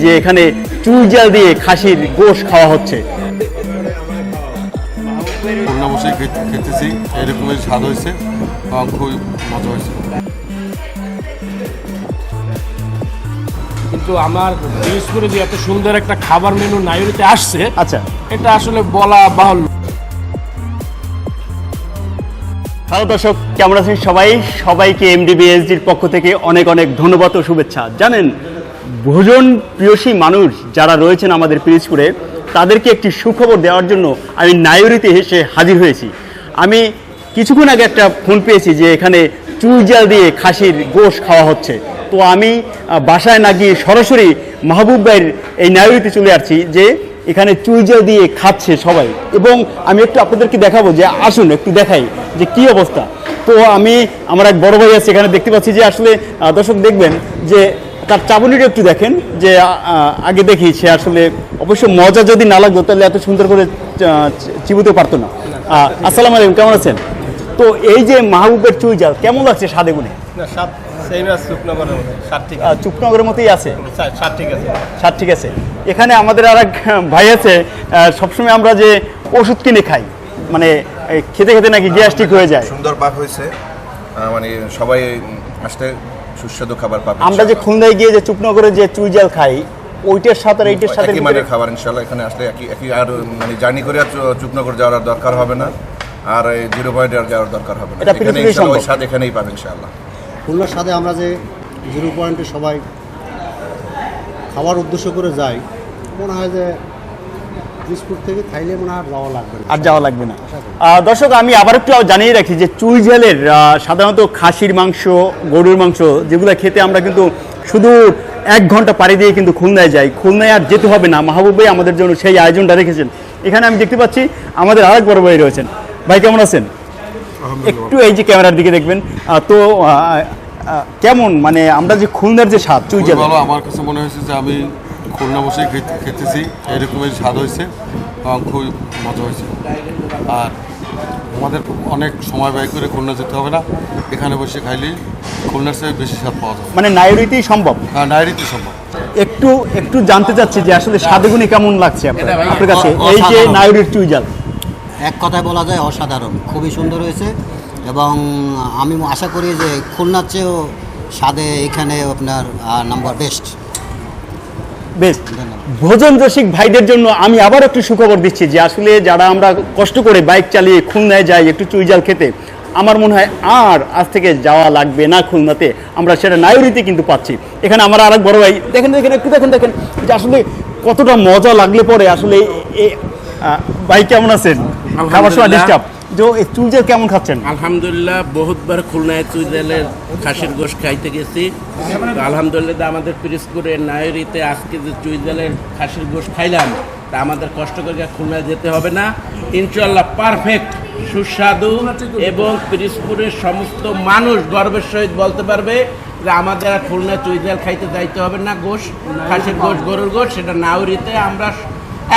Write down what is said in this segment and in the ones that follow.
যে এখানে চুই জাল দিয়ে খাসির গোশ খাওয়া হচ্ছে। খুলনা বসে খেতে- খেতেছি এরকমই স্বাদ হয়েছে খুবই মজা হয়েছে। কিন্তু আমার দিনাজপুরে যে এত সুন্দর একটা খাবার মেনু নাইরিতে আসছে আচ্ছা। এটা আসলে বলা বাহুল্য। হ্যালো দর্শক কেমন আছেন সবাই? সবাইকে এমডিবিএসডির পক্ষ থেকে অনেক অনেক ধন্যবাদ ও শুভেচ্ছা। জানেন ভোজন প্রিয়সী মানুষ যারা রয়েছেন আমাদের পিরিজপুরে, তাদেরকে একটি সুখবর দেওয়ার জন্য আমি নায়রিতে এসে হাজির হয়েছি। আমি কিছুক্ষণ আগে একটা ফোন পেয়েছি যে এখানে চুই জাল দিয়ে খাসির গোশ খাওয়া হচ্ছে। তো আমি বাসায় না গিয়ে সরাসরি মাহবুব ভাইয়ের এই নায়রিতে চলে আসছি যে এখানে চুইজা দিয়ে খাচ্ছে সবাই। এবং আমি একটু আপনাদেরকে দেখাবো যে, আসুন একটু দেখাই যে কি অবস্থা। তো আমি, আমার এক বড় ভাই আছে এখানে দেখতে পাচ্ছি যে আসলে দর্শক দেখবেন যে তার চাবুনিটা একটু দেখেন যে আগে দেখি সে আসলে অবশ্য মজা যদি না লাগতো তাহলে এত সুন্দর করে চিবুতে পারতো না। আসসালামু আলাইকুম কেমন আছেন? তো এই যে মাহবুবের চুইজাল কেমন লাগছে স্বাদে গুণে না সাত সেম আছে শুকনগরের মধ্যে সাত ঠিক আহ, চুপনগরের মতোই আছে? আছে সাত ঠিক আছে। স্যার ঠিক আছে। এখানে আমাদের আর এক ভাই আছে সবসময় আমরা যে ওষুধ কিনে খাই মানে খেতে খেতে নাকি গ্যাস্ট্রিক হয়ে যায়। সুন্দর পাক হয়েছে মানে সবাই আসতে সুস্বাদু খাবার পাবে আমরা যে খুলনায় গিয়ে যে চুপনগরে যে চুইজাল খাই ওইটার সাথে আর এইটার সাথে একই মানের খাবার ইনশাল্লাহ এখানে আসলে একই একই আর মানে জার্নি করে আর চুপনগর যাওয়ার আর দরকার হবে না। আর এই জিরো পয়েন্ট আর যাওয়ার দরকার হবে না। এখানে পৃথিবীর ইনশাল্লাহ ওই। স্বাদ এখানেই পাবেন ইনশাল্লাহ খুলনার সাথে আমরা যে জিরো পয়েন্টে সবাই খাবার উদ্দেশ্য করে যাই মনে হয় যে দিসপুর থেকে খাইলে মনে হয় আর যাওয়া লাগবে না। আর যাওয়া লাগবে না। দর্শক আমি আবার একটু জানিয়ে রাখি যে চুই আহ, সাধারণত খাসির মাংস গরুর মাংস যেগুলো খেতে আমরা কিন্তু শুধু এক ঘণ্টা পাড়ি দিয়ে কিন্তু খুলনায় যাই। খুলনায় আর যেতে হবে না। মাহবুব ভাই আমাদের জন্য সেই আয়োজনটা রেখেছেন। এখানে আমি দেখতে পাচ্ছি আমাদের আরেক বড় ভাই রয়েছেন। ভাই কেমন আছেন? একটু এই যে ক্যামেরার দিকে দেখবেন। তো কেমন? মানে আমরা যে খুলনার যে স্বাদ চুই খুবই আমার কাছে মনে হয়েছে যে আমি খুলনা বসে খেতে- খেতেছি। এরকমই স্বাদ হয়েছে এবং খুবই মজা হয়েছে। আর আমাদের অনেক সময় ব্যয় করে খুলনা যেতে হবে না। এখানে বসে খাইলে খুলনার চেয়ে বেশি স্বাদ পাওয়া যাবে মানে নাইরিতেই সম্ভব? হ্যাঁ নাইরিতে সম্ভব। একটু একটু জানতে চাচ্ছি যে আসলে স্বাদগুনি কেমন লাগছে আপনার আপনার কাছে? এই যে। নাইরির চুইজাল এক কথায় বলা যায় অসাধারণ। খুবই সুন্দর হয়েছে এবং আমি আশা করি যে খুলনার চেয়েও স্বাদে এখানে আপনার নাম্বার বেস্ট বেশ। ভোজন রসিক ভাইদের জন্য আমি আবার একটু সুখবর দিচ্ছি যে আসলে যারা আমরা কষ্ট করে বাইক চালিয়ে খুলনায় যাই একটু চুইজাল খেতে আমার মনে হয় আর আজ থেকে যাওয়া লাগবে না খুলনাতে। আমরা সেটা নায়রিতে কিন্তু পাচ্ছি। এখানে আমার আরেক বড় ভাই দেখেন দেখেন একটু দেখেন দেখেন যে আসলে কতটা মজা লাগলে পরে আসলে ভাই কেমন আছেন? খাবার সময় ডিস্টার্ব যে এই চুইজাল কেমন খাচ্ছেন? আলহামদুলিল্লাহ, বহুতবার খুলনায় চুইজালের খাসির গোশ খাইতে গেছি। আলহামদুলিল্লাহ, আমাদের পিরিজপুরের নায়রিতে আজকে যে চুইজালের খাসির গোশ খাইলাম, তা আমাদের কষ্ট করে খুলনায় যেতে হবে না। ইনশাল্লাহ পারফেক্ট সুস্বাদু এবং পিরিজপুরের সমস্ত মানুষ গর্বের সহিত বলতে পারবে যে আমাদের আর খুলনায় চুইজাল খাইতে যাইতে হবে না গোশ, খাসির গোশ, গরুর গোশ, সেটা নাউরিতে আমরা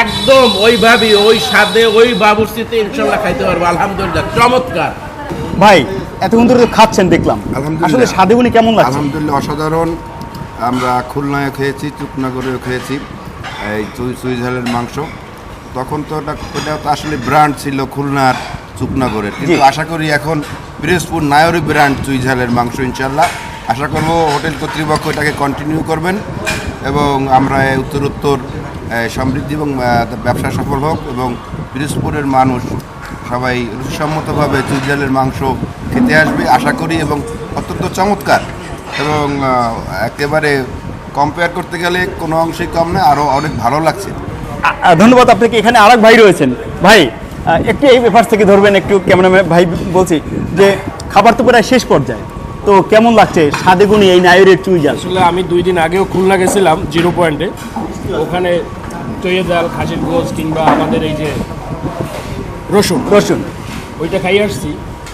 একদম ওইভাবে ওই স্বাদে ওই বাবুর্চিতে ইনশাল্লাহ খাইতে পারব। আলহামদুলিল্লাহ চমৎকার। ভাই এতক্ষণ ধরে খাচ্ছেন দেখলাম। আলহামদুলিল্লাহ। আসলে স্বাদগুনি কেমন লাগছে? আলহামদুলিল্লাহ অসাধারণ। আমরা খুলনায় খেয়েছি চুকনগরেও খেয়েছি এই চুই চুই ঝালের মাংস। তখন তো ওটা ওটা তো আসলে ব্র্যান্ড ছিল খুলনার চুকনগরের। কিন্তু আশা করি এখন পিরোজপুর নায়রি ব্র্যান্ড চুই ঝালের মাংস ইনশাল্লাহ। আশা করব হোটেল কর্তৃপক্ষ এটাকে কন্টিনিউ করবেন এবং আমরা এই উত্তর উত্তর এই, সমৃদ্ধি এবং ব্যবসা সফল হোক এবং পিরোজপুরের মানুষ সবাই রুচিসম্মতভাবে চুই ঝালের মাংস খেতে আসবে আশা করি এবং অত্যন্ত চমৎকার এবং একেবারে কম্পেয়ার করতে গেলে কোনো অংশেই কম না আরও অনেক ভালো লাগছে। ধন্যবাদ আপনাকে এখানে আরেক ভাই রয়েছেন। ভাই একটু এই ব্যাপার থেকে ধরবেন একটু ক্যামেরাম্যান ভাই বলছি যে খাবার তো প্রায় শেষ পর্যায়ে। তো কেমন লাগছে স্বাদে গুণী এই নায়রের চুইজাল আসলে আমি দুই দিন আগেও খুলনা গেছিলাম জিরো পয়েন্টে। ওখানে চইয়ে জাল খাসির গোজ কিংবা আমাদের এই যে রসুন। রসুন ওইটা খাই আসছি।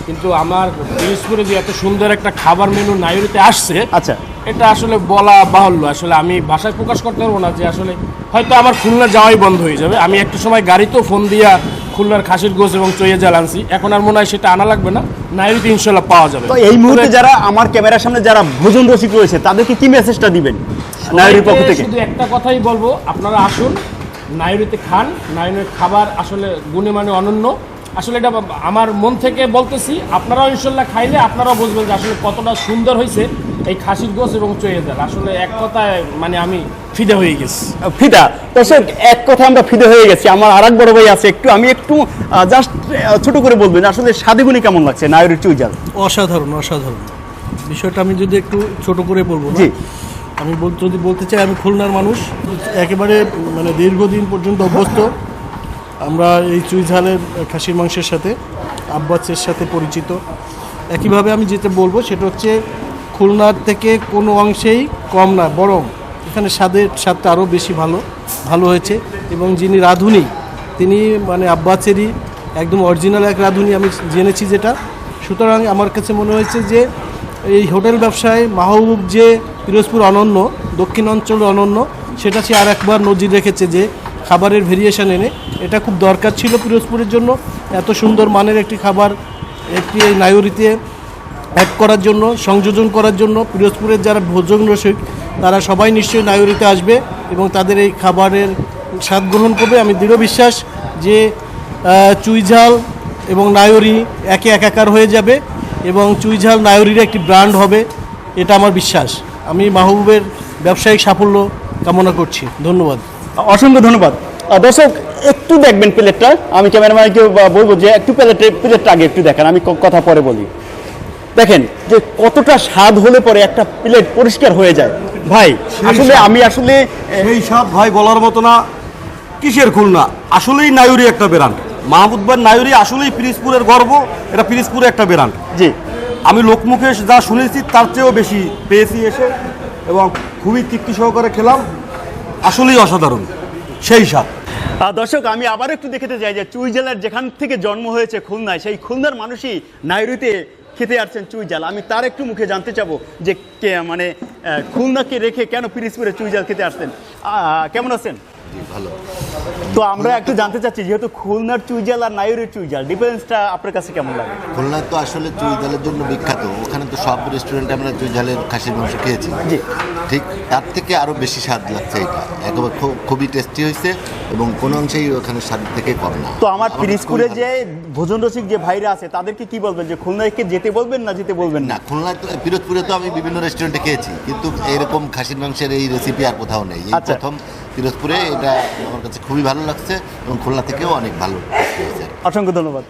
কিন্তু আমার পিরিজপুরে যে এত সুন্দর একটা খাবার মেনু নাইরিতে আসছে আচ্ছা। এটা আসলে বলা বাহুল্য। আসলে আমি ভাষায় প্রকাশ করতে পারব না যে আসলে হয়তো আমার খুলনা যাওয়াই বন্ধ হয়ে যাবে। আমি একটা সময় গাড়িতেও ফোন দিয়া খুলনার খাসির গোস এবং চইয়ে জাল আনছি। এখন আর মনে হয় সেটা আনা লাগবে না নাইরিতে ইনশাল্লাহ পাওয়া যাবে। তো এই মুহূর্তে যারা আমার ক্যামেরার সামনে যারা ভোজন রসিক রয়েছে তাদেরকে কি মেসেজটা দিবেন? নায়রির পক্ষ থেকে। শুধু একটা কথাই বলব আপনারা আসুন নাইরিতে খান নাইরের খাবার আসলে গুণে মানে অনন্য। আসলে এটা আমার মন থেকে বলতেছি আপনারাও ইনশাল্লাহ খাইলে আপনারাও বুঝবেন যে আসলে কতটা সুন্দর হয়েছে। এই খাসির গোস এবং চইয়ে আসলে এক কথায় মানে আমি ফিদে হয়ে গেছি। ফিদা? দর্শক এক কথা আমরা ফিদে হয়ে গেছি। আমার আর এক বড় ভাই আছে একটু আমি একটু জাস্ট ছোট করে বলবেন আসলে স্বাদগুনি কেমন লাগছে নায়রের চুইজাল অসাধারণ অসাধারণ। বিষয়টা আমি যদি একটু ছোট করে বলব? জি। আমি বল- যদি বলতে চাই আমি খুলনার মানুষ। একেবারে মানে দীর্ঘদিন পর্যন্ত অভ্যস্ত। আমরা এই চুই ঝালের খাসির মাংসের সাথে আব্বাসের সাথে পরিচিত। একইভাবে আমি যেটা বলব সেটা হচ্ছে খুলনার থেকে কোনো অংশেই কম না, বরং এখানে স্বাদের স্বাদটা আরও বেশি ভালো ভালো হয়েছে। এবং যিনি রাঁধুনি, তিনি মানে আব্বাচেরই একদম অরিজিনাল এক রাঁধুনি আমি জেনেছি যেটা। সুতরাং আমার কাছে মনে হয়েছে যে এই হোটেল ব্যবসায় মাহবুব যে পিরোজপুর অনন্য দক্ষিণ অঞ্চল অনন্য, সেটা সে আর একবার নজির রেখেছে যে খাবারের ভেরিয়েশন এনে। এটা খুব দরকার ছিল পিরোজপুরের জন্য। এত সুন্দর মানের একটি খাবার, একটি এই নায়রিতে অ্যাড করার জন্য, সংযোজন করার জন্য, পিরোজপুরের যারা ভোজন রসিক, তারা সবাই নিশ্চয়ই নায়রিতে আসবে এবং তাদের এই খাবারের স্বাদ গ্রহণ করবে। আমি দৃঢ় বিশ্বাস যে চুইঝাল এবং নায়রি একে একাকার হয়ে যাবে এবং চুইঝাল নায়রির একটি ব্র্যান্ড হবে, এটা আমার বিশ্বাস। আমি মাহবুবের ব্যবসায়িক সাফল্য কামনা করছি। ধন্যবাদ। অসংখ্য ধন্যবাদ। দর্শক, একটু দেখবেন প্লেটটা। আমি ক্যামেরাম্যানকে বলব যে, একটু প্লেটে, প্লেটটা আগে একটু দেখেন, আমি কথা পরে বলি। দেখেন যে কতটা স্বাদ হলে পরে একটা প্লেট পরিষ্কার হয়ে যায়। ভাই আসলে আমি আসলে সেই সব ভাই বলার মতো না কিসের খুলনা? আসলেই নায়ুরি একটা ব্র্যান্ড মাহমুদ ভাই নায়ুরি আসলেই পিরিজপুরের গর্ব এটা পিরিজপুরে একটা ব্র্যান্ড জি। আমি লোকমুখে যা শুনেছি তার চেয়েও বেশি পেয়েছি এসে এবং খুবই তৃপ্তি সহকারে খেলাম। আসলেই অসাধারণ সেই স্বাদ। দর্শক আমি আবার একটু দেখতে চাই যে চুই জেলার যেখান থেকে জন্ম হয়েছে খুলনায় সেই খুলনার মানুষই নাইরুতে খেতে আসছেন চুই জাল। আমি তার একটু মুখে জানতে চাবো যে মানে খুলনাকে রেখে কেন পিরিসপুরে চুই জাল খেতে আসছেন? কেমন আছেন? ভালো। তো আমরা একটু জানতে চাচ্ছি যেহেতু খুলনার চুই জাল আর নাইরের চুই জাল ডিফারেন্সটা আপনার কাছে কেমন লাগে? খুলনা তো আসলে চুই ঝালের জন্য বিখ্যাত। ওখানে তো সব রেস্টুরেন্টে আমরা চুই ঝালের খাসির মাংস খেয়েছি। ঠিক তার থেকে আরও বেশি স্বাদ লাগছে এটা। একেবারে খুবই টেস্টি হয়েছে এবং কোনো অংশেই ওখানে স্বাদ থেকে কম না। তো আমার কাছে পিরিসপুরে যে ভোজন রসিক যে ভাইরা আছে তাদেরকে কি বলবেন যে খুলনাকে যেতে বলবেন না যেতে বলবেন না? না খুলনায় তো পিরোজপুরে তো আমি বিভিন্ন রেস্টুরেন্টে খেয়েছি কিন্তু এরকম খাসির মাংসের এই রেসিপি আর কোথাও নেই। আচ্ছা। প্রথম পিরোজপুরে এটা আমার কাছে খুবই ভালো লাগছে এবং খুলনা থেকেও অনেক ভালো অসংখ্য ধন্যবাদ।